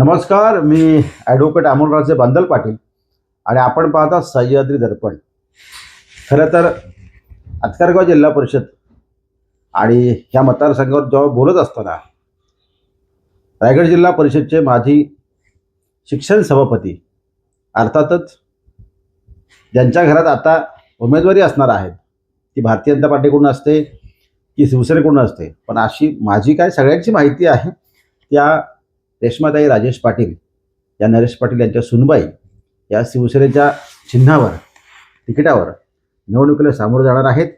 नमस्कार मी ॲडव्होकेट अमोलराजे बांदल पाटील आणि आपण पाहता सह्याद्री दर्पण. खरं तर अत्कारगाव जिल्हा परिषद आणि ह्या मतदारसंघावर जेव्हा बोलत असताना रायगड जिल्हा परिषदचे माजी शिक्षण सभापती अर्थातच ज्यांच्या घरात आता उमेदवारी असणार आहेत ती भारतीय जनता पार्टीकडून असते की शिवसेनेकडून असते पण अशी माझी काय सगळ्यांची माहिती आहे त्या रेश्माताई राजेश पाटील या नरेश पाटील यांच्या सुनबाई या शिवसेनेच्या चिन्हावर तिकिटावर निवडणुकीला सामोरं जाणार आहेत.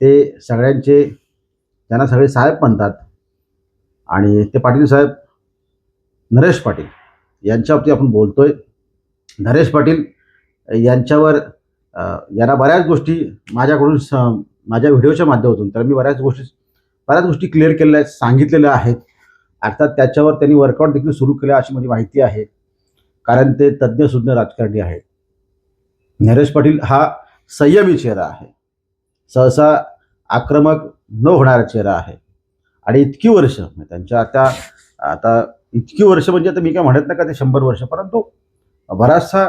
ते सगळ्यांचे त्यांना सगळे साहेब म्हणतात आणि ते पाटील साहेब नरेश पाटील यांच्यावरती आपण बोलतोय. नरेश पाटील यांच्यावर यांना बऱ्याच गोष्टी माझ्याकडून स माझ्या व्हिडिओच्या माध्यमातून तर मी बऱ्याच गोष्टी बऱ्याच गोष्टी क्लिअर केलेल्या आहेत सांगितलेल्या आहेत. अर्थात त्याच्यावर त्यांनी वर्कआउट देखील सुरू केलं अशी माझी माहिती आहे. कारण ते तज्ज्ञसुज्ञ राजकारणी आहेत. नरेश पाटील हा संयमी चेहरा आहे. सहसा आक्रमक न होणारा चेहरा आहे. आणि इतकी वर्ष म्हणजे त्यांच्या आता आता इतकी वर्ष म्हणजे आता मी काय म्हणत नाही का ते शंभर वर्ष परंतु बराचसा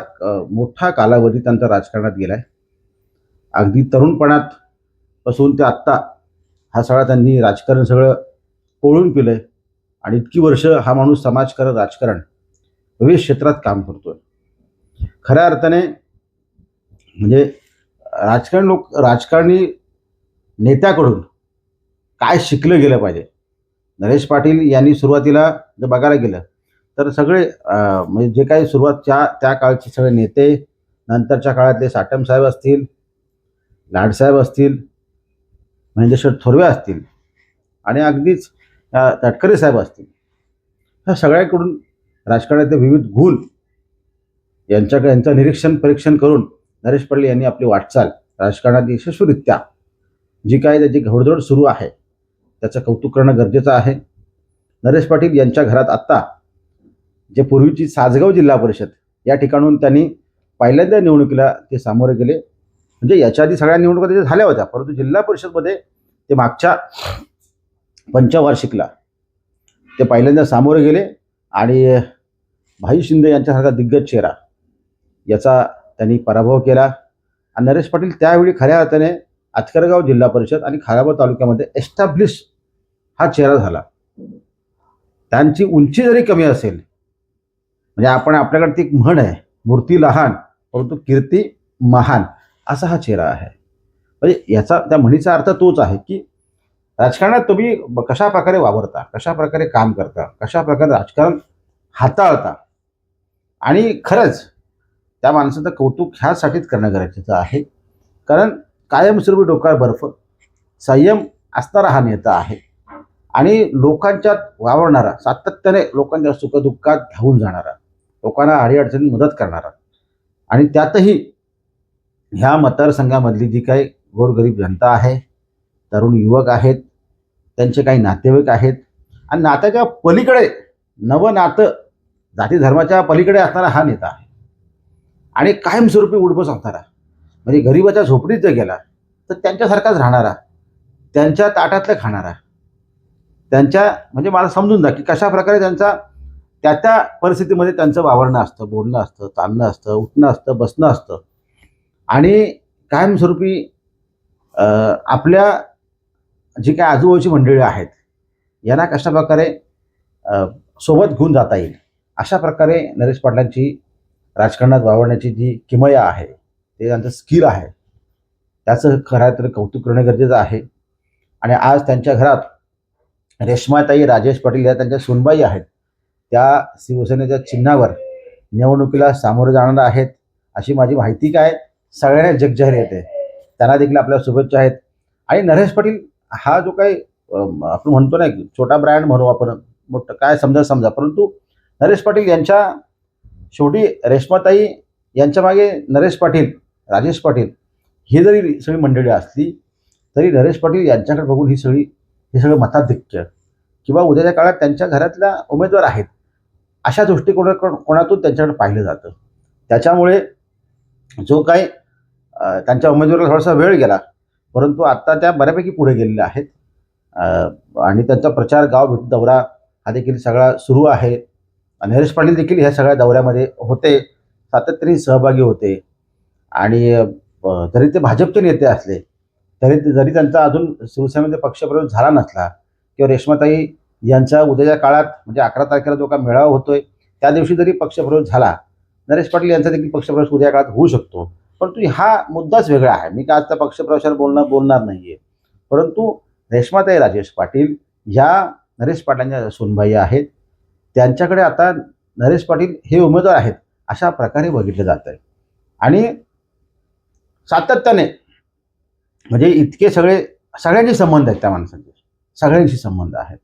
मोठा कालावधी त्यांचा राजकारणात गेला आहे अगदी तरुणपणात पासून ते आत्ता हा सगळा त्यांनी राजकारण सगळं पोळून पिलं आहे आणि इतकी वर्ष हा माणूस समाजकारण राजकारण विविध क्षेत्रात काम करतोय. खऱ्या अर्थाने म्हणजे राजकारण लोक राजकारणी नेत्याकडून काय शिकलं गेलं पाहिजे? नरेश पाटील यांनी सुरुवातीला जर बघायला गेलं तर सगळे म्हणजे जे काही सुरुवातच्या त्या काळचे सगळे नेते नंतरच्या काळातले साटम साहेब असतील लाडसाहेब असतील महेंद्रशेठ थोरवे असतील आणि अगदीच तटकरे साहेब असतील. ह्या सगळ्याकडून राजकारणातले विविध गुण यांच्याकडे यांचं निरीक्षण परीक्षण करून नरेश पडले यांनी आपली वाटचाल राजकारणात यशस्वीरित्या जी काय त्याची घोडदोड सुरू आहे त्याचं कौतुक करणं गरजेचं आहे. नरेश पाटील यांच्या घरात आत्ता जे पूर्वीची सासगाव जिल्हा परिषद या ठिकाणून त्यांनी पहिल्यांदा निवडणुकीला ते सामोरे गेले. म्हणजे याच्या आधी सगळ्या निवडणुका त्याच्या झाल्या होत्या परंतु जिल्हा परिषदमध्ये ते मागच्या पंचवार्षिकला. ते पहिल्यांदा सामोरे गेले आणि भाई शिंदे यांच्यासारखा दिग्गज चेहरा याचा त्यांनी पराभव केला. आणि नरेश पाटील त्यावेळी खऱ्या अर्थाने आतकरगाव जिल्हा परिषद आणि खाराबा तालुक्यामध्ये एस्टॅब्लिश हा चेहरा झाला. त्यांची उंची जरी कमी असेल म्हणजे आपण आपल्याकडे ती एक म्हण आहे मूर्ती लहान परंतु कीर्ती महान असा हा चेहरा आहे. म्हणजे याचा त्या म्हणीचा अर्थ तोच आहे की राजकारणात तुम्ही ब- कशा प्रकारे वावरता कशा प्रकारे काम करता कशा प्रकारे राजकारण हाताळता? आणि खरंच त्या माणसाचं कौतुक ह्यासाठीच करणं गरजेचं आहे. कारण कायमस्वरूपी डोक्यावर बर्फ संयम असणारा हा नेता आहे. आणि लोकांच्यात वावरणारा सातत्याने लोकांच्या सुखदुःखात धावून जाणारा लोकांना अडीअडचणीत मदत करणारा आणि त्यातही ह्या मतदारसंघामधली जी काही गोरगरीब जनता आहे तरुण युवक आहेत त्यांचे काही नातेवाईक आहेत. आणि नात्याच्या पलीकडे नवं नातं जाती धर्माच्या पलीकडे असणारा हा नेता आहे. आणि कायमस्वरूपी उडबस असणारा म्हणजे गरिबाच्या झोपडीत जर गेला तर त्यांच्यासारखाच राहणारा त्यांच्या ताटातलं खाणारा. त्यांच्या म्हणजे मला समजून जा की कशा प्रकारे त्यांचा त्या त्या परिस्थितीमध्ये त्यांचं वावरणं असतं बोलणं असतं चालणं असतं उठणं असतं बसणं असतं. आणि कायमस्वरूपी आपल्या जी काय आजूबाजूची मंडळी आहेत यांना कशा प्रकारे सोबत घेऊन जाता येईल? अशा प्रकारे नरेश पाटलांची राजकारणात वावरण्याची जी किमया आहे ते त्यांचं स्किल आहे. त्याचं खरं तर कौतुक करणं गरजेचं आहे. आणि आज त्यांच्या घरात रेश्माताई राजेश पाटील या त्यांच्या सुनबाई आहेत. त्या शिवसेनेच्या चिन्हावर निवडणुकीला सामोरे जाणार आहेत अशी माझी माहिती काय? सगळ्यांना जगजाहीर येते. त्यांना देखील आपल्या शुभेच्छा आहेत. आणि नरेश पाटील हा जो काही आपण म्हणतो ना की छोटा ब्रँड म्हणू आपण मोठं काय समजा समजा. परंतु नरेश पाटील यांच्या शेवटी रेश्माताई यांच्या मागे नरेश पाटील राजेश पाटील ही जरी सगळी मंडळी असली तरी नरेश पाटील यांच्याकडे बघून ही सगळी हे सगळं मताधिक्य किंवा उद्याच्या काळात त्यांच्या घरातल्या उमेदवार आहेत अशा दृष्टिकोना कोणातून त्यांच्याकडे पाहिलं जातं. त्याच्यामुळे जो काही त्यांच्या उमेदवाराला थोडासा वेळ गेला परंतु आत्ता त्या बऱ्यापैकी पुढे गेलेल्या आहेत. आणि त्यांचा प्रचार गाव भेट दौरा हा देखील सगळा सुरू आहे. नरेश पाटील देखील ह्या सगळ्या दौऱ्यामध्ये होते. सातत्याने सहभागी होते. आणि जरी ते भाजपचे नेते असले तरी जरी त्यांचा अजून शिवसेनेमध्ये पक्षप्रवेश झाला नसला किंवा रेश्माताई यांचा उद्याच्या काळात म्हणजे अकरा तारखेला जो का मेळावा होतोय त्या दिवशी जरी पक्षप्रवेश झाला नरेश पाटील यांचा देखील पक्षप्रवेश उद्या काळात होऊ शकतो. परंतु हा मुद्दाच वेगळा आहे. मी काय आता पक्षप्रवेशावर बोलणार बोलणार नाहीये. परंतु रेश्माताई राजेश पाटील ह्या नरेश पाटलांच्या सोनबाई आहेत. त्यांच्याकडे आता नरेश पाटील हे उमेदवार आहेत अशा प्रकारे बघितलं जात आहे आणि सातत्याने म्हणजे इतके सगळे सगळ्यांचे संबंध आहेत त्या माणसांचे. सगळ्यांशी संबंध आहेत.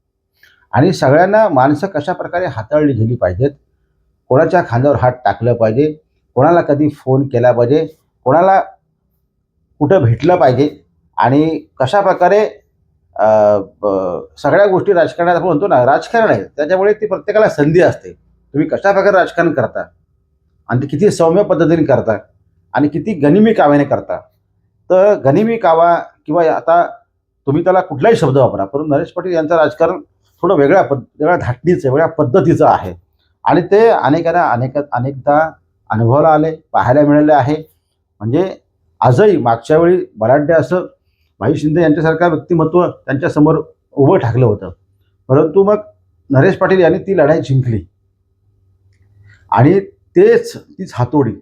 आणि सगळ्यांना माणसं कशा प्रकारे हाताळली गेली पाहिजेत? कोणाच्या खांद्यावर हात टाकलं पाहिजे? कोणाला कधी फोन केला पाहिजे? कोणाला कुठं भेटलं पाहिजे आणि कशा प्रकारे ब- सगळ्या गोष्टी राजकारणात आपण म्हणतो ना राजकारण आहे. त्याच्यामुळे ती प्रत्येकाला संधी असते. तुम्ही कशा प्रकारे राजकारण करता? आणि ते किती सौम्य पद्धतीने करता? आणि किती गनिमी काव्याने करता? तर गनिमी कावा किंवा आता तुम्ही त्याला कुठलाही शब्द वापरा परंतु नरेश पाटील यांचं राजकारण थोडं वेगळ्या पद वेगळ्या धाटणीचं वेगळ्या पद्धतीचं आहे. आणि ते अनेकांना अनेक अनेकदा अनुभवाला आले पाहायला मिळाले आहे. म्हणजे आजही मागच्या वेळी बलाढ्य असं भाई शिंदे यांच्यासारखं व्यक्तिमत्व त्यांच्यासमोर उभं ठाकलं होतं. परंतु मग नरेश पाटील यांनी ती लढाई जिंकली. आणि तेच तीच हातोडी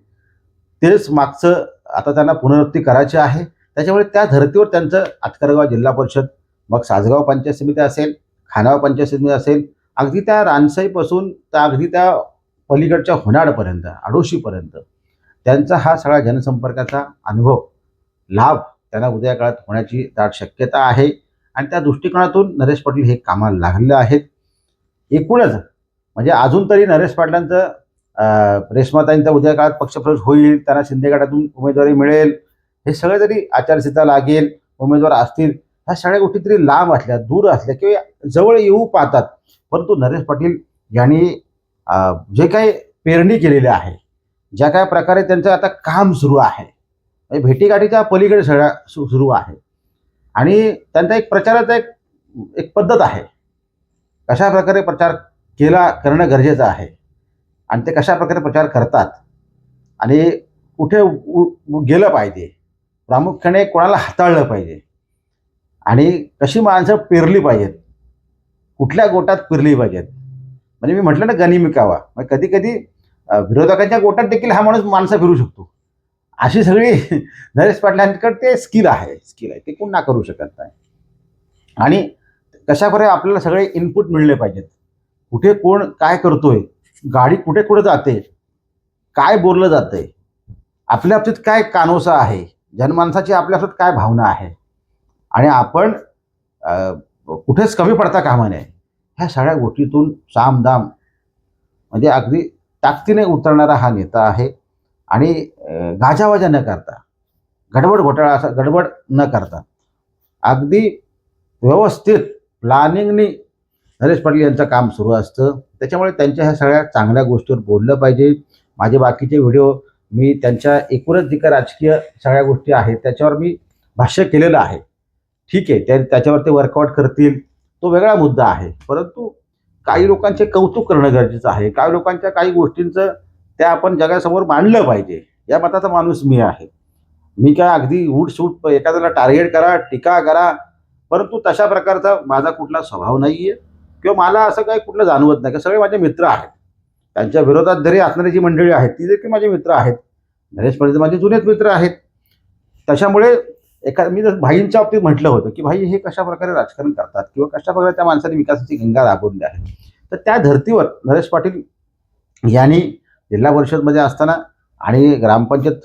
तेच मागचं आता त्यांना पुनरावृत्ती करायची आहे. त्याच्यामुळे त्या धर्तीवर त्यांचं आतकरगाव जिल्हा परिषद मग सासगाव पंचायत समिती असेल खानाव पंचायत समिती असेल अगदी त्या रानसाईपासून त्या अगदी त्या पलीकडच्या होनाडपर्यंत आडोशीपर्यंत. त्यांचा हा सगळा जनसंपर्काचा अनुभव लाभ त्यांना उद्या काळात होण्याची दाट शक्यता आहे. आणि त्या दृष्टिकोनातून नरेश पाटील हे कामाला लागले आहेत. एकूणच म्हणजे अजून तरी नरेश पाटलांचं अं, रेश्माताईंचा उद्या काळात पक्षप्रवेश होईल त्यांना शिंदे गटातून उमेदवारी मिळेल हे सगळे जरी आचारसंहिता लागेल उमेदवार असतील ह्या सगळ्या गोष्टी तरी लांब असल्या दूर असल्या किंवा जवळ येऊ पाहतात. परंतु नरेश पाटील यांनी जे काही पेरणी केलेली आहे ज्या काय प्रकारे त्यांचं आता काम सुरू आहे. म्हणजे भेटीगाठीच्या पलीकडे सगळ्या सु सुरू आहे. आणि त्यांचा एक प्रचाराचा एक एक पद्धत आहे. कशा प्रकारे प्रचार केला करणं गरजेचं आहे. आणि ते कशा प्रकारे प्रचार करतात. आणि कुठे उ- गेलं पाहिजे. प्रामुख्याने कोणाला हाताळलं पाहिजे. आणि कशी माणसं पेरली पाहिजेत. कुठल्या गोटात पेरली पाहिजेत. म्हणजे मी म्हटलं ना गनिमिकावा म्हणजे कधी कधी विरोधकांच्या गोटात देखील हा माणूस माणसं फिरू शकतो. अशी सगळी नरेश पाटलांकडे ते स्किल आहे स्किल आहे. ते कोण ना करू शकत नाही. आणि कशाप्रकारे आपल्याला सगळे इनपुट मिळले पाहिजेत? कुठे कोण काय करतोय? गाडी कुठे कुठे जाते? काय बोललं जातंय? आपल्या बाबतीत काय कानोसा आहे? जनमानसाची आपल्या बाबतीत काय भावना आहे? आणि आपण कुठेच कमी पडता कामा नये. ह्या सगळ्या गोष्टीतून सामदाम म्हणजे अगदी ताकदीने उतरणारा हा नेता आहे. आणि गाजावाजा न करता गडबड घोटाळा असा गडबड न करता अगदी व्यवस्थित प्लॅनिंगनी नरेश पाटील यांचं काम सुरू असतं. त्याच्यामुळे त्यांच्या ह्या सगळ्या चांगल्या गोष्टीवर बोललं पाहिजे. माझे बाकीचे व्हिडिओ मी त्यांच्या एकूणच जी काय राजकीय सगळ्या गोष्टी आहेत त्याच्यावर मी भाष्य केलेलं आहे. ठीक आहे त्या त्याच्यावर ते वर्कआउट करतील. तो वेगळा मुद्दा आहे. परंतु काही लोकांचे कौतुक करणं गरजेचं आहे. काही लोकांच्या काही गोष्टींचं त्या आपण जगासमोर मांडलं पाहिजे. या मताचा माणूस मी आहे. मी काय अगदी उठ सूट एखाद्याला टार्गेट करा टीका करा परंतु तशा प्रकारचा माझा कुठला स्वभाव नाही आहे किंवा मला असं काही कुठलं जाणवत नाही. का सगळे माझे मित्र आहेत. त्यांच्या विरोधात जरी असणारी जी मंडळी आहेत ती देखील माझे मित्र आहेत. नरेश पंडित माझे जुनेच मित्र आहेत. त्याच्यामुळे एका मी जर भाईंच्या बाबतीत म्हटलं होतं की भाई हे कशा प्रकारे राजकारण करतात किंवा कशा प्रकारे त्या माणसाने विकासाची गंगा राबवली आहे तर त्या धर्तीवर नरेश पाटील यांनी जिल्हा परिषदमध्ये असताना आणि ग्रामपंचायत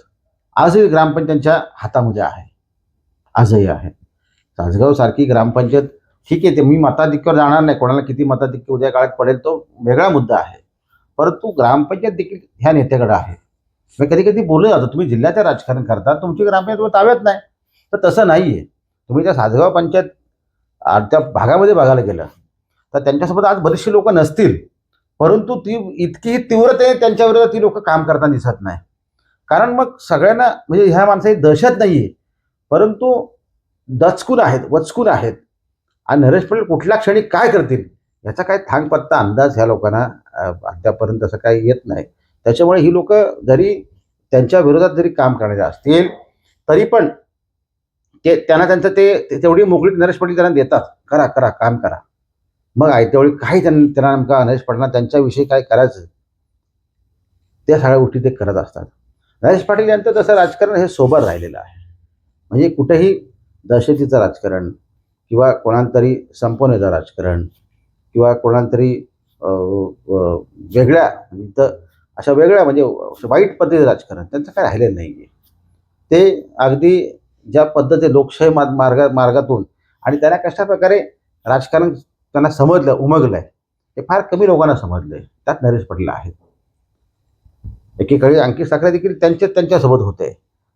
आजही ग्रामपंचायतच्या हातामध्ये आहे आजही आहे. तासगाव सारखी ग्रामपंचायत ठीक आहे ते मी मताधिक्यावर जाणार नाही कोणाला किती मताधिक्य उद्या काळात पडेल तो वेगळा मुद्दा आहे. परंतु ग्रामपंचायत देखील ह्या नेत्याकडे आहे. मी कधी कधी बोललं जातं तुम्ही जिल्ह्याचं राजकारण करता तुमची ग्रामपंचायत ताब्यात नाही. तर तसं नाही आहे तुम्ही त्या सासगाव पंचायत त्या भागामध्ये बघायला गेलं तर त्यांच्यासोबत आज बरीचशी लोक नसतील. परंतु ती इतकी तीव्रतेने त्यांच्याविरोधात ती लोक काम करताना दिसत नाही. कारण मग सगळ्यांना म्हणजे ह्या माणसाची दहशत नाही आहे परंतु दचकून आहेत वचकून आहेत. आणि नरेश पटेल कुठल्या क्षणी काय करतील याचा काय थांगपत्ता अंदाज ह्या लोकांना अद्यापर्यंत असं काही येत नाही. त्याच्यामुळे ही लोक जरी त्यांच्या विरोधात जरी काम करणारे असतील तरी पण ते त्यांना त्यांचं ते ते- तेवढी मोकळी नरेश पाटील त्यांना देतात. करा करा काम करा. मग आयत्यावेळी काही त्यांना त्यांना नेमका नरेश पाटलांना त्यांच्याविषयी काय करायचं? त्या सगळ्या गोष्टी ते करत असतात. नरेश पाटील यांचं तसं राजकारण हे सोबत राहिलेलं आहे. म्हणजे कुठेही दहशतीचं राजकारण किंवा कोणातरी संपवण्याचं राजकारण किंवा कोणातरी वेगळ्या म्हणजे इथं अशा वेगळ्या म्हणजे वाईट पद्धतीचं राजकारण त्यांचं काय राहिलेलं नाही आहे ते अगदी ज्या पद्धती लोकशाही मार्ग मार्गा मार्गातून आणि त्यांना कशा प्रकारे राजकारण त्यांना समजलं उमगलं आहे ते फार कमी लोकांना समजलं आहे त्यात नरेश पाटील आहेत. एकीकडे अंकित साखरे देखील त्यांच्या त्यांच्यासोबत होते.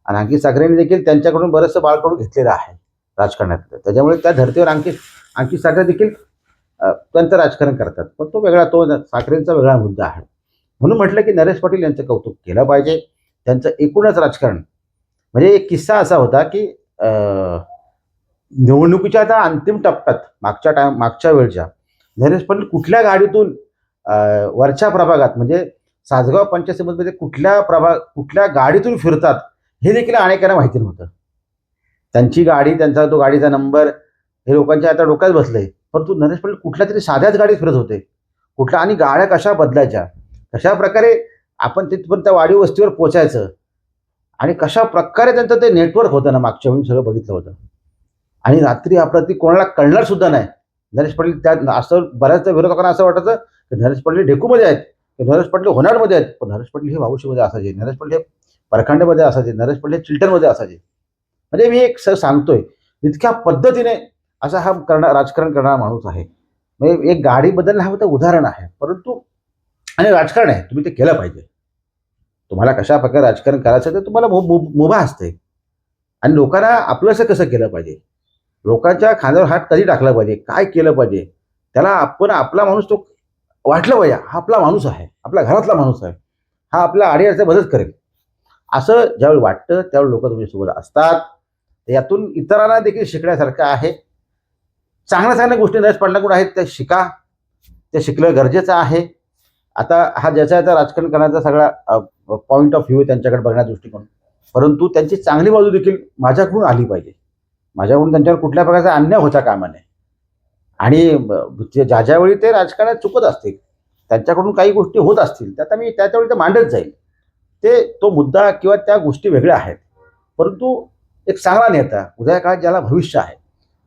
आणि अंकित साखरेने देखील त्यांच्याकडून बरंचसं बाळकडून घेतलेलं आहे राजकारणातलं. त्याच्यामुळे त्या धर्तीवर अंकित अंकित साखरे देखील त्यांचं राजकारण करतात. पण तो वेगळा तो साखरेंचा वेगळा मुद्दा आहे. म्हणून म्हटलं की नरेश पाटील यांचं कौतुक केलं पाहिजे. त्यांचं एकूणच राजकारण म्हणजे एक किस्सा असा होता की निवडणुकीच्या आता अंतिम टप्प्यात मागच्या टाइम मागच्या वेळच्या नरेश पाटील कुठल्या गाडीतून वरच्या प्रभागात म्हणजे सासगाव पंचायत समितीमध्ये कुठल्या प्रभाग कुठल्या गाडीतून फिरतात हे देखील अनेकांना माहिती नव्हतं. त्यांची गाडी त्यांचा तो गाडीचा नंबर हे लोकांच्या आता डोक्यात बसलंय. परंतु नरेश पाटील कुठल्या तरी साध्याच गाडीत फिरत होते. कुठल्या आणि गाड्या कशा बदलायच्या? कशा प्रकारे आपण तिथपर्यंत त्या वाढीव वस्तीवर पोचायचं आणि कशा प्रकारे त्यांचं ते नेटवर्क होतं ना मागच्या वेळी सगळं बघितलं होतं. आणि रात्री अपरात्री कोणाला कळणार सुद्धा नाही. नरेश पाटील त्या असं बऱ्याचदा विरोधकांना असं वाटायचं की नरेश पाटील ढेकूमध्ये आहेत की नरेश पाटील होणारमध्ये आहेत. पण नरेश पाटील हे वाऊशीमध्ये असायचे नरेश पाटील हे परखंडमध्ये असायचे नरेश पाटील हे चिल्टनमध्ये असायचे. म्हणजे मी एक सर सांगतोय इतक्या पद्धतीने असा हा करणार राजकारण करणारा माणूस आहे. म्हणजे एक गाडी बदलणं हा उदाहरण आहे. परंतु आणि राजकारण आहे तुम्ही ते केलं पाहिजे. तुम्हाला कशा प्रकारे राजकारण करायचं ते तुम्हाला मु- मुभा असते. आणि लोकांना आपलंसं कसं केलं पाहिजे? लोकांच्या खांद्यावर हात कधी टाकला पाहिजे? काय केलं पाहिजे? त्याला आपण आपला माणूस तो वाटलं पाहिजे. हा आपला माणूस आहे. आपल्या घरातला माणूस आहे. हा आपल्या अडीअडचण मदत करेल. असं ज्यावेळी वाटतं त्यावेळी लोक तुमच्यासोबत असतात. यातून इतरांना देखील शिकण्यासारखं आहे. चांगल्या चांगल्या गोष्टी नस पडण्याकडून आहेत त्या शिका. ते शिकलं गरजेचं आहे. आता हा ज्याचा याचा राजकारण करण्याचा सगळा पॉईंट ऑफ व्ह्यू त्यांच्याकडे बघण्याचा दृष्टिकोन. परंतु त्यांची चांगली बाजू देखील माझ्याकडून आली पाहिजे. माझ्याकडून त्यांच्यावर कुठल्या प्रकारचा अन्याय होता कामा नये. आणि जे ज्या ज्यावेळी ते राजकारणात चुकत असतील त्यांच्याकडून काही गोष्टी होत असतील त्या आता मी त्याच्यावेळी ते मांडत जाईल ते तो मुद्दा किंवा त्या गोष्टी वेगळ्या आहेत. परंतु एक चांगला नेता उद्या काळात ज्याला भविष्य आहे.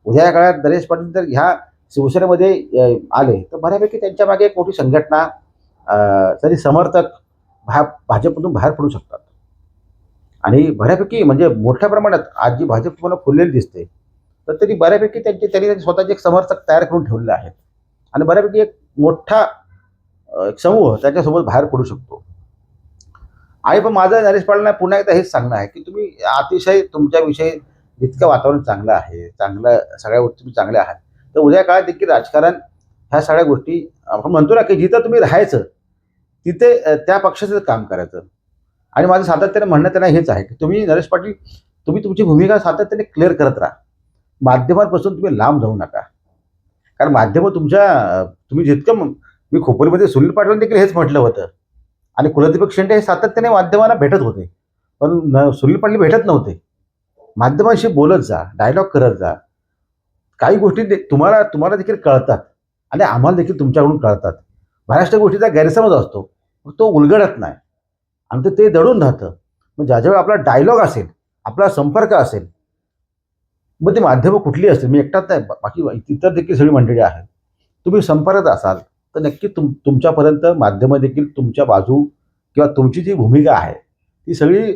उद्या या काळात नरेश पाटील जर ह्या शिवसेनेमध्ये आले तर बऱ्यापैकी त्यांच्या मागे एक मोठी संघटना तरी समर्थक भा भाजपमधून बाहेर पडू शकतात. आणि बऱ्यापैकी म्हणजे मोठ्या प्रमाणात आज जी भाजप तुम्हाला फुललेली दिसते तर तरी बऱ्यापैकी त्यांचे त्यांनी स्वतःचे एक समर्थक तयार करून ठेवलेले आहेत. आणि बऱ्यापैकी एक मोठा एक समूह त्याच्यासोबत बाहेर पडू शकतो. आणि पण माझं नरेश पाटलांना पुन्हा एकदा हेच सांगणं आहे की तुम्ही अतिशय तुमच्याविषयी जितकं वातावरण चांगलं आहे चांगलं सगळ्या गोष्टी तुम्ही चांगल्या आहात तर उद्या काळात देखील राजकारण ह्या सगळ्या गोष्टी आपण म्हणतो ना की जिथं तुम्ही राहायचं तिथे त्या पक्षाचं काम करायचं. आणि माझं सातत्याने म्हणणं त्यांना हेच आहे की तुम्ही नरेश पाटील तुम्ही तुमची भूमिका सातत्याने क्लिअर करत राहा. माध्यमांपासून तुम्ही लांब जाऊ नका. कारण माध्यमं तुमच्या तुम्ही जितकं मी खोपोलीमध्ये सुनील पाटील देखील हेच म्हटलं होतं. आणि कुलदीपक शेंडे हे सातत्याने माध्यमांना भेटत होते. पण न- सुनील पाटील भेटत नव्हते. माध्यमांशी बोलत जा डायलॉग करत जा. काही गोष्टी तुम्हाला तुम्हाला देखील कळतात. आणि आम्हाला देखील तुमच्याकडून कळतात. बऱ्याचशा गोष्टीचा गैरसमज असतो. मग तो उलगडत नाही. आणि ते- ते दडून राहतं. मग ज्या ज्यावेळी आपला डायलॉग असेल आपला संपर्क असेल मग ती माध्यमं कुठली असतील? मी एकटाच नाही. बाकी इतर देखील सगळी मंडळी आहेत. तुम्ही संपर्कात असाल तर नक्की तुम तुमच्यापर्यंत माध्यमं देखील तुमच्या बाजू किंवा तुमची जी भूमिका आहे ती सगळी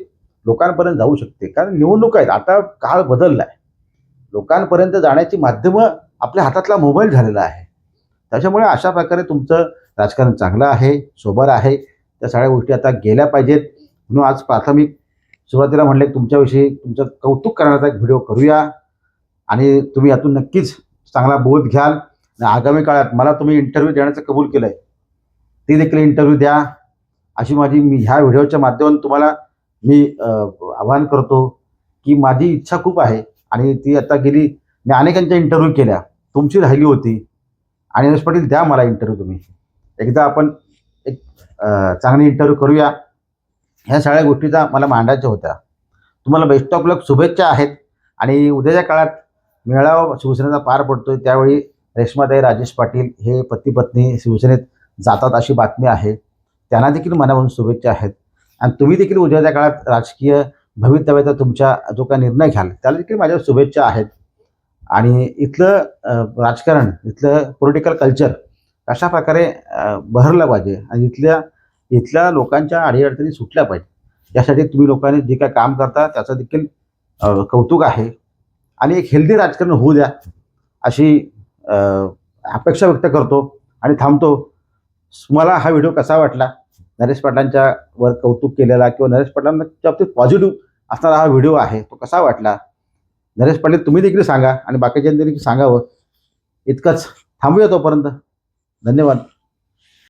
लोकांपर्यंत जाऊ शकते. कारण निवडणूक आहेत. आता काळ बदलला आहे लोकांपर्यंत जाण्याची माध्यमं आपल्या हातातला मोबाईल झालेला आहे. त्याच्यामुळे अशा प्रकारे तुमचं राजकारण चांगलं आहे सोबर आहे. त्या सगळ्या गोष्टी आता गेल्या पाहिजेत. म्हणून आज प्राथमिक सुरुवातीला म्हणले तुमच्याविषयी तुमचं कौतुक करण्याचा एक व्हिडिओ करूया. आणि तुम्ही यातून नक्कीच चांगला बोध घ्याल. आणि आगामी काळात मला तुम्ही इंटरव्ह्यू देण्याचं कबूल केलं आहे ती देखील इंटरव्ह्यू द्या. अशी माझी मी ह्या व्हिडिओच्या माध्यमातून तुम्हाला मी आवाहन करतो की माझी इच्छा खूप आहे. आणि ती आता गेली मी अनेकांच्या इंटरव्ह्यू केल्या. तुमची राहिली होती. आणि रमेश पाटील द्या मला इंटरव्ह्यू तुम्ही. एकदा आपण एक चांगली इंटरव्ह्यू करूया. ह्या सगळ्या गोष्टीचा मला मांडायच्या होत्या. तुम्हाला बेस्ट ऑफ लक शुभेच्छा आहेत. आणि उद्याच्या काळात मेळावा शिवसेनेचा पार पडतोय. त्यावेळी रेश्माताई राजेश पाटील हे पती पत्नी शिवसेनेत जातात अशी बातमी आहे. त्यांना देखील मनापासून शुभेच्छा आहेत. आणि तुम्ही देखील उद्याच्या काळात राजकीय भवितव्याचा तुमच्या जो काही निर्णय घ्याल त्याला देखील माझ्या शुभेच्छा आहेत. आणि इथलं राजकारण इथलं पॉलिटिकल कल्चर कशा प्रकारे बहरलं पाहिजे आणि इथल्या इथल्या लोकांच्या अडीअडचणी सुटल्या पाहिजे. यासाठी तुम्ही लोकांनी जे काय काम करता त्याचं देखील कौतुक आहे. आणि एक हेल्दी राजकारण होऊ द्या अशी अपेक्षा व्यक्त करतो आणि थांबतो. तुम्हाला हा व्हिडिओ कसा वाटला? नरेश पाटलांच्या वर कौतुक केलेला किंवा नरेश पाटलांच्या बाबतीत पॉझिटिव्ह असणारा हा व्हिडिओ आहे तो कसा वाटला? नरेश पाटील तुम्ही देखील सांगा आणि बाकीच्यांनी देखील सांगावं. इतकंच. थांबूया तोपर्यंत. धन्यवाद.